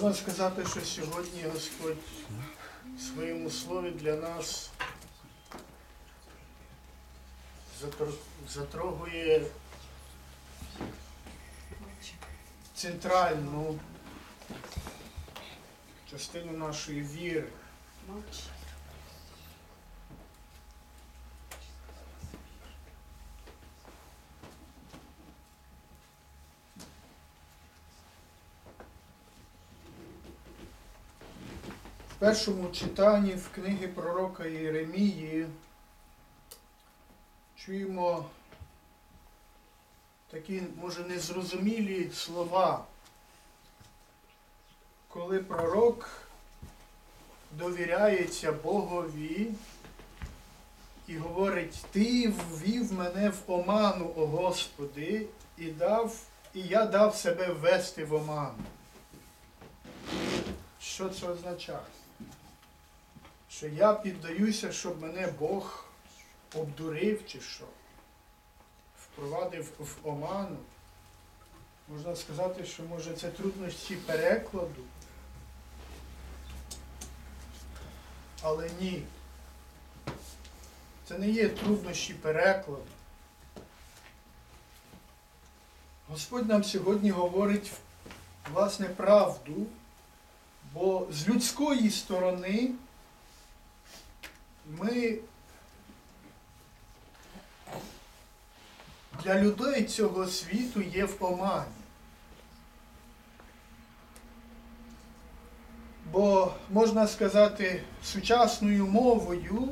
Можна сказати, що сьогодні Господь в своєму слові для нас затрогує центральну частину нашої віри. Першому читанні в книги пророка Єремії чуємо такі, може, незрозумілі слова, коли пророк довіряється Богові і говорить, Ти ввів мене в оману, о Господи, і дав, і я дав себе ввести в оману. Що це означає? Що я піддаюся, щоб мене Бог обдурив чи що? Впровадив в оману. Можна сказати, що може це труднощі перекладу. Але ні. Це не є труднощі перекладу. Господь нам сьогодні говорить власне правду, бо з людської сторони ми для людей цього світу є в омані. Бо можна сказати сучасною мовою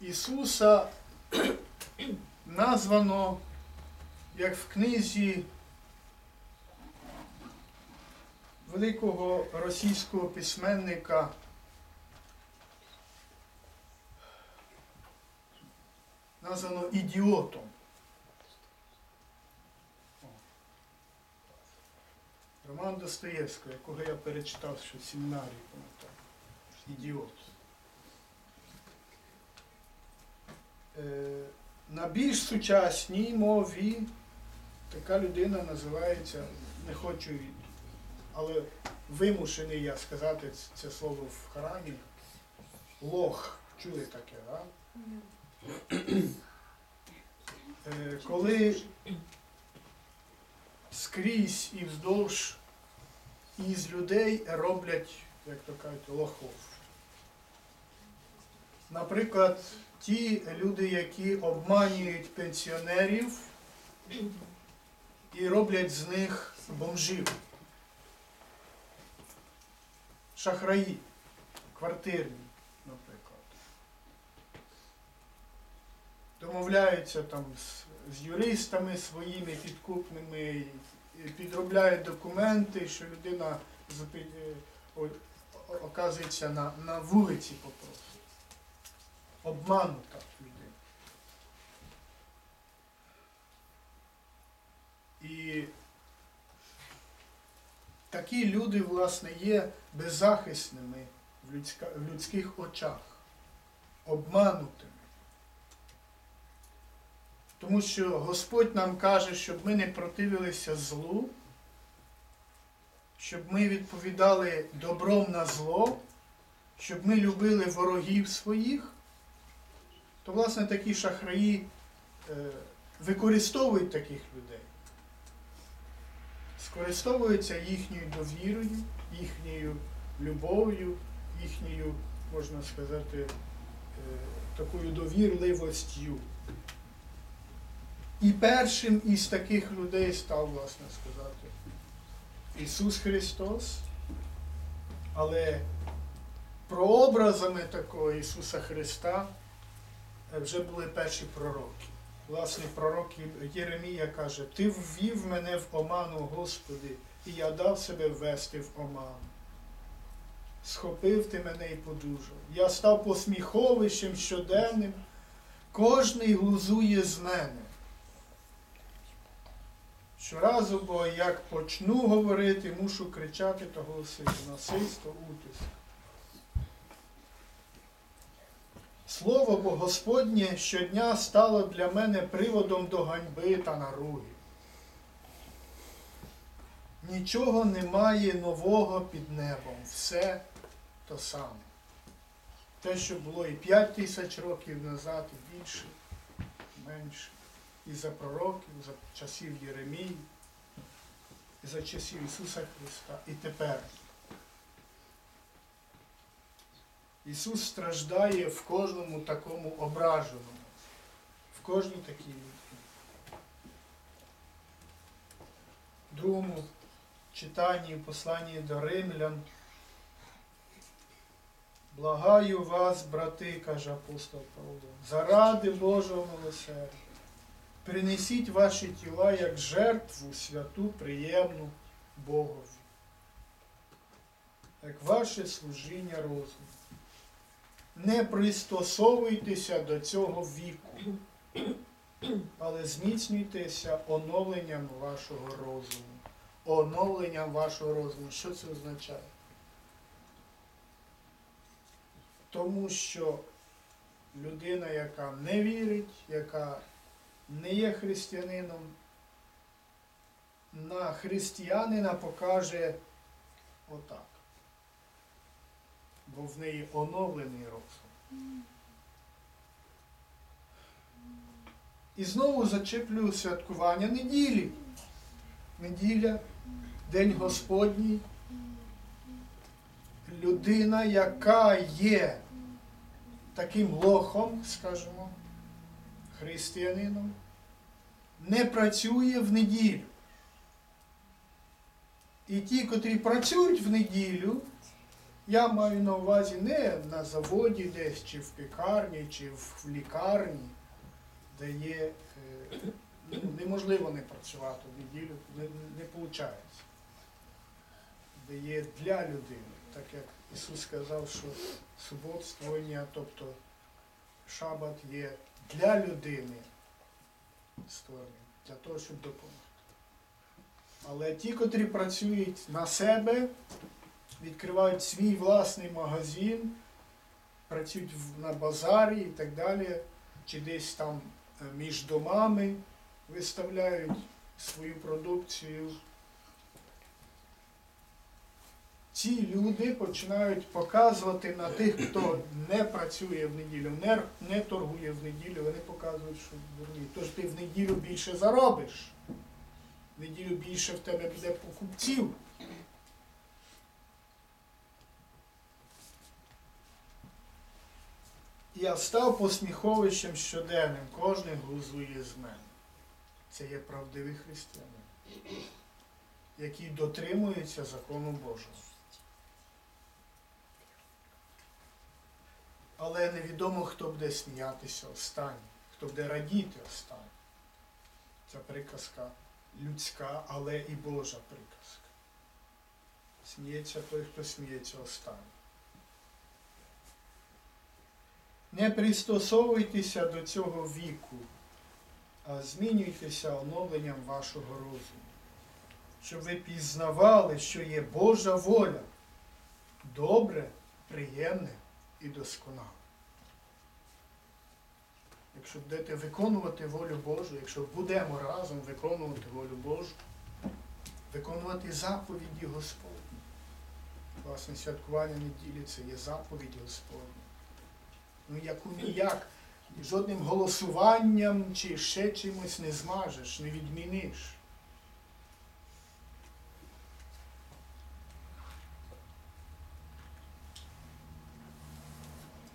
Ісуса названо як в книзі великого російського письменника названо ідіотом. Роман Достоєвського, якого я перечитав ще в семінарії, пам'ятаю. Ідіот. Е, на більш сучасній мові така людина називається, не хочу, але вимушений я сказати це слово в Харамі. Лох. Чули таке, так? Е, коли скрізь і вздовж із людей роблять, як то кажуть, лохов. Наприклад, ті люди, які обманюють пенсіонерів і роблять з них бомжів, шахраї, квартирні, наприклад. Домовляються там з, з юристами своїми підкупними, підробляють документи, що людина е, оказується на, на вулиці попросту. Обманута людина. І такі люди, власне, є беззахисними в, людська, в людських очах, обманутими. Тому що Господь нам каже, щоб ми не противилися злу, щоб ми відповідали добром на зло, щоб ми любили ворогів своїх, то, власне, такі шахраї е, використовують таких людей, скористовуються їхньою довірою, їхньою любов'ю, їхньою, можна сказати, е, такою довірливостю. І першим із таких людей став, власне сказати, Ісус Христос. Але прообразами такого Ісуса Христа вже були перші пророки. Власне, пророк Єремія каже, Ти ввів мене в оману, Господи, і я дав себе ввести в оману. Схопив ти мене і подужав. Я став посміховищем щоденним, кожний глузує з мене. Щоразу, бо як почну говорити, мушу кричати та голосити насильство, утиск. Слово Господнє щодня стало для мене приводом до ганьби та наруги. Нічого немає нового під небом. Все то саме. Те, що було і 5 тисяч років назад, і більше, і менше. І за пророків, за часів Єремії, і за часів Ісуса Христа, і тепер. Ісус страждає в кожному такому ображеному, в кожній такій людині. В другому читанні в посланні до римлян. Благаю вас, брати, каже апостол Павло, заради Божого милосердя. Принесіть ваші тіла як жертву святу, приємну Богові, як ваше служіння розуму. Не пристосовуйтеся до цього віку, але зміцнюйтеся оновленням вашого розуму. Оновленням вашого розуму. Що це означає? Тому що людина, яка не вірить, яка не є християнином, на християнина покаже отак. Бо в неї оновлений розум. І знову зачеплю святкування неділі. Неділя, День Господній. Людина, яка є таким лохом, скажімо, християнином, не працює в неділю. І ті, котрі працюють в неділю, я маю на увазі не на заводі десь, чи в пекарні, чи в лікарні, де є е, ну, неможливо не працювати в неділю, не, не виходить. Де є для людини, так як Ісус сказав, що суботствування, тобто шабат є для людини створений, для того, щоб допомогти. Але ті, котрі працюють на себе, відкривають свій власний магазин, працюють на базарі і так далі, чи десь там е, між домами виставляють свою продукцію. Ці люди починають показувати на тих, хто не працює в неділю, не, не торгує в неділю, вони показують, що дурні. Тож ти в неділю більше заробиш. В неділю більше в тебе буде покупців. Я став посміховищем щоденним, кожен глузує з мене. Це є правдивий християнин, який дотримується закону Божого. Але невідомо, хто буде сміятися останній, хто буде радіти останній. Ця приказка людська, але і Божа приказка. Сміється той, хто сміється останній. Не пристосовуйтеся до цього віку, а змінюйтеся оновленням вашого розуму, щоб ви пізнавали, що є Божа воля, добре, приємне і досконале. Якщо будете виконувати волю Божу, якщо будемо разом виконувати волю Божу, виконувати заповіді Господні. Власне, святкування неділі це є заповідь Господня. Ну, яку ніяк жодним голосуванням чи ще чимось не змажеш, не відміниш.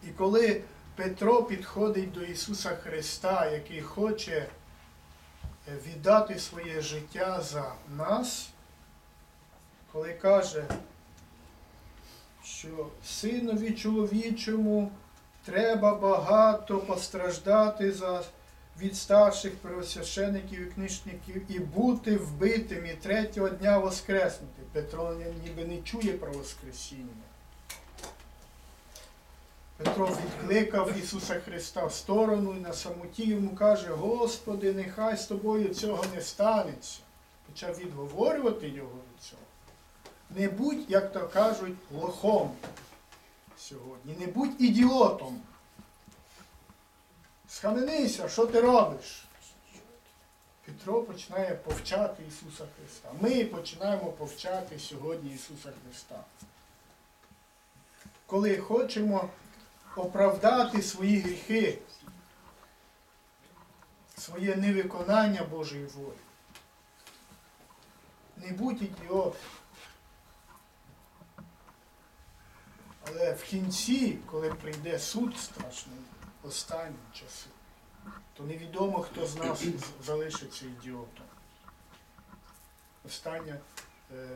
І коли Петро підходить до Ісуса Христа, який хоче е, віддати своє життя за нас, коли каже, що синові чоловічому треба багато постраждати за, від старших первосвящеників і книжників і бути вбитим і третього дня воскреснути. Петро ніби не чує про Воскресіння. Петро відкликав Ісуса Христа в сторону і на самоті йому каже, Господи, нехай з тобою цього не станеться. Почав відговорювати його від цього. Не будь, як то кажуть, лохом сьогодні. Не будь ідіотом. Схаменися, що ти робиш? Петро починає повчати Ісуса Христа. Ми починаємо повчати сьогодні Ісуса Христа. Коли хочемо оправдати свої гріхи, своє невиконання Божої волі. Не будь ідіот. Але в кінці, коли прийде суд страшний, останні часи, то невідомо, хто з нас залишиться ідіотом. Останнє е,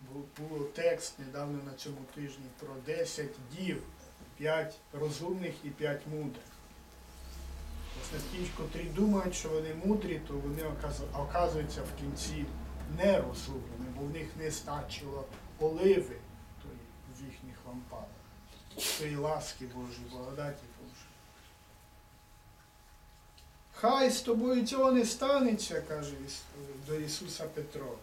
бу- було текст недавно на цьому тижні про 10 дів, 5 розумних і 5 мудрих. Власне, ті, котрі думають, що вони мудрі, то вони оказуються в кінці нерозумними, бо в них не стачило оливи в їхніх лампадах, тої ласки Божої, благодаті Божої. Хай з тобою цього не станеться, каже до Ісуса Петро.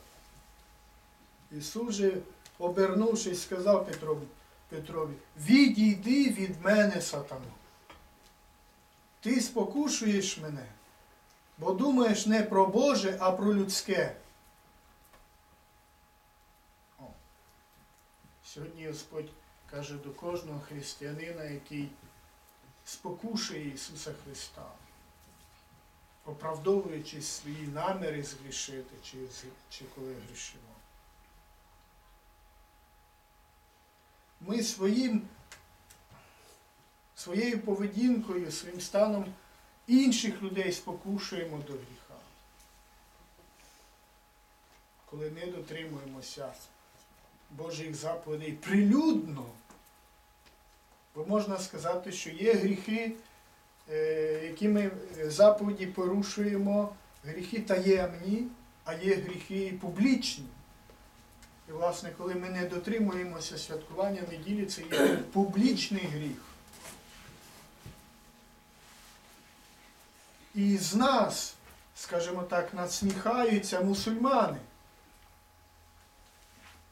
Ісус же, обернувшись, сказав Петрові, Петрові, відійди від мене, сатану. Ти спокушуєш мене, бо думаєш не про Боже, а про людське. О. Сьогодні Господь каже до кожного християнина, який спокушує Ісуса Христа, оправдовуючи свої наміри згрішити, чи, чи коли грішимо. Ми своїм своєю поведінкою, своїм станом інших людей спокушуємо до гріха. Коли не дотримуємося Божих заповідей прилюдно, бо можна сказати, що є гріхи, е, які ми е, заповіді порушуємо, гріхи таємні, а є гріхи публічні. І, власне, коли ми не дотримуємося святкування неділі, це є публічний гріх. І з нас, скажімо так, насміхаються мусульмани,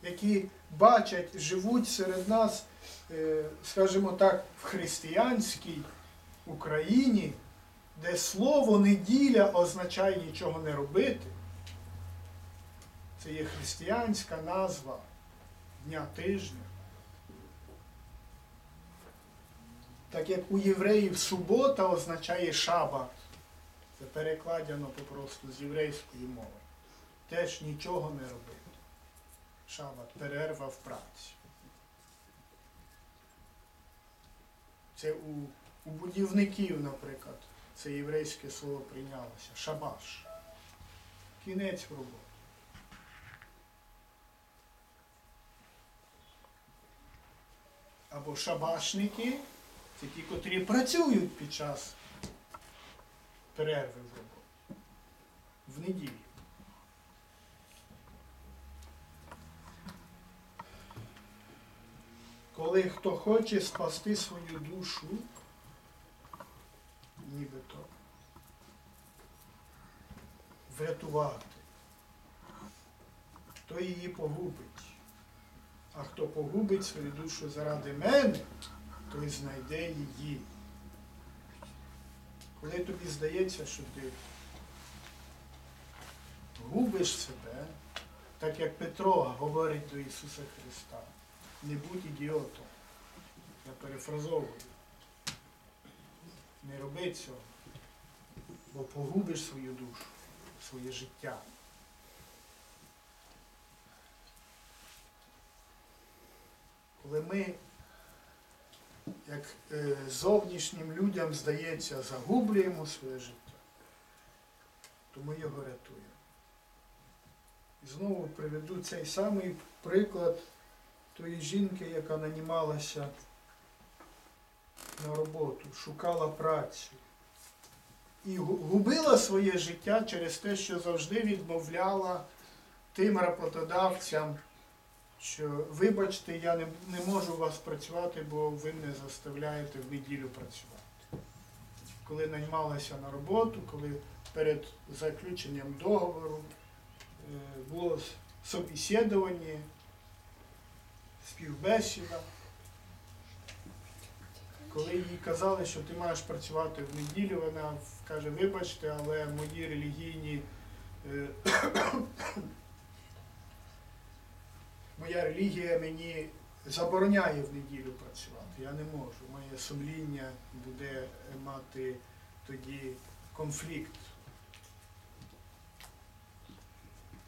які бачать, живуть серед нас, е, скажімо так, в християнській Україні, де слово неділя означає нічого не робити. Це є християнська назва дня тижня. Так як у євреїв субота означає шабат. Це перекладено попросту з єврейської мови. Теж нічого не робити. Шабат, перерва в праці. Це у, у будівників, наприклад, це єврейське слово прийнялося. Шабаш. Кінець роботи. Або шабашники це ті, котрі працюють під час перерви в роботі. В неділю. Коли хто хоче спасти свою душу, нібито врятувати, то її погубить. А хто погубить свою душу заради мене, той знайде її. Коли тобі здається, що ти губиш себе, так як Петро говорить до Ісуса Христа, не будь ідіотом. Я перефразовую. Не роби цього, бо погубиш свою душу, своє життя. Коли ми, як е, зовнішнім людям здається, загублюємо своє життя, то ми його рятуємо. І знову приведу цей самий приклад тої жінки, яка нанімалася на роботу, шукала працю. І губила своє життя через те, що завжди відмовляла тим роботодавцям, що вибачте, я не, не можу у вас працювати, бо ви не заставляєте в неділю працювати. Коли наймалася на роботу, коли перед заключенням договору е, було собеседування, співбесіда, коли їй казали, що ти маєш працювати в неділю, вона каже, вибачте, але мої релігійні. е, Моя релігія мені забороняє в неділю працювати. Я не можу. Моє сумління буде мати тоді конфлікт.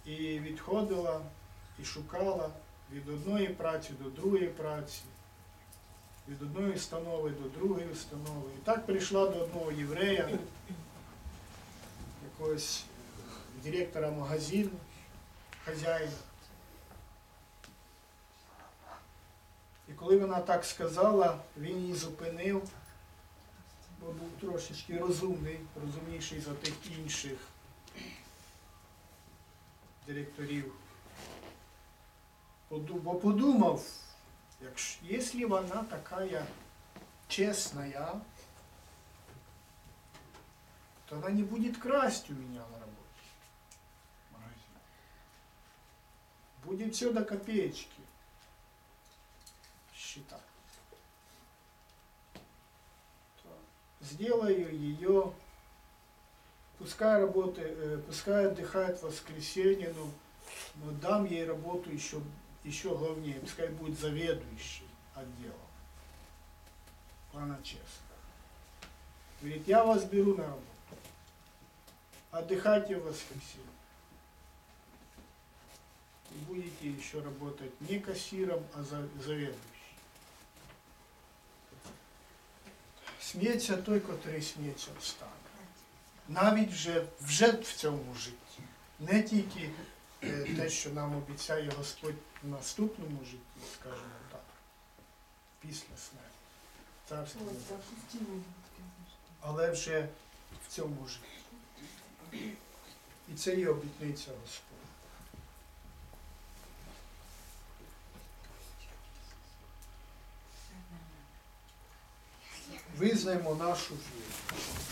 І відходила, і шукала від одної праці до другої праці, від одної установи до другої установи. І так прийшла до одного єврея, якогось директора магазину, хазяїна. І коли вона так сказала, він її зупинив, бо був трошечки розумний, розумніший за тих інших директорів. Подумав, якщо, вона така чесная, то она не будет красть у меня на работе. Будет все до копеечки. Счета. То Сделаю ее, пускай работает, э, пускай отдыхает в воскресенье, но, но дам ей работу еще, еще главнее, пускай будет заведующей отделом. Она честно. Говорит, я вас беру на работу. Отдыхайте в воскресенье. И будете еще работать не кассиром, а за- заведующим. Сміється той, котрий сміється встане. Навіть вже, вже в цьому житті. Не тільки е, те, що нам обіцяє Господь в наступному житті, скажімо так, після смерті. Царство але вже в цьому житті. І це є обітниця Господа. Визнаємо нашу віру.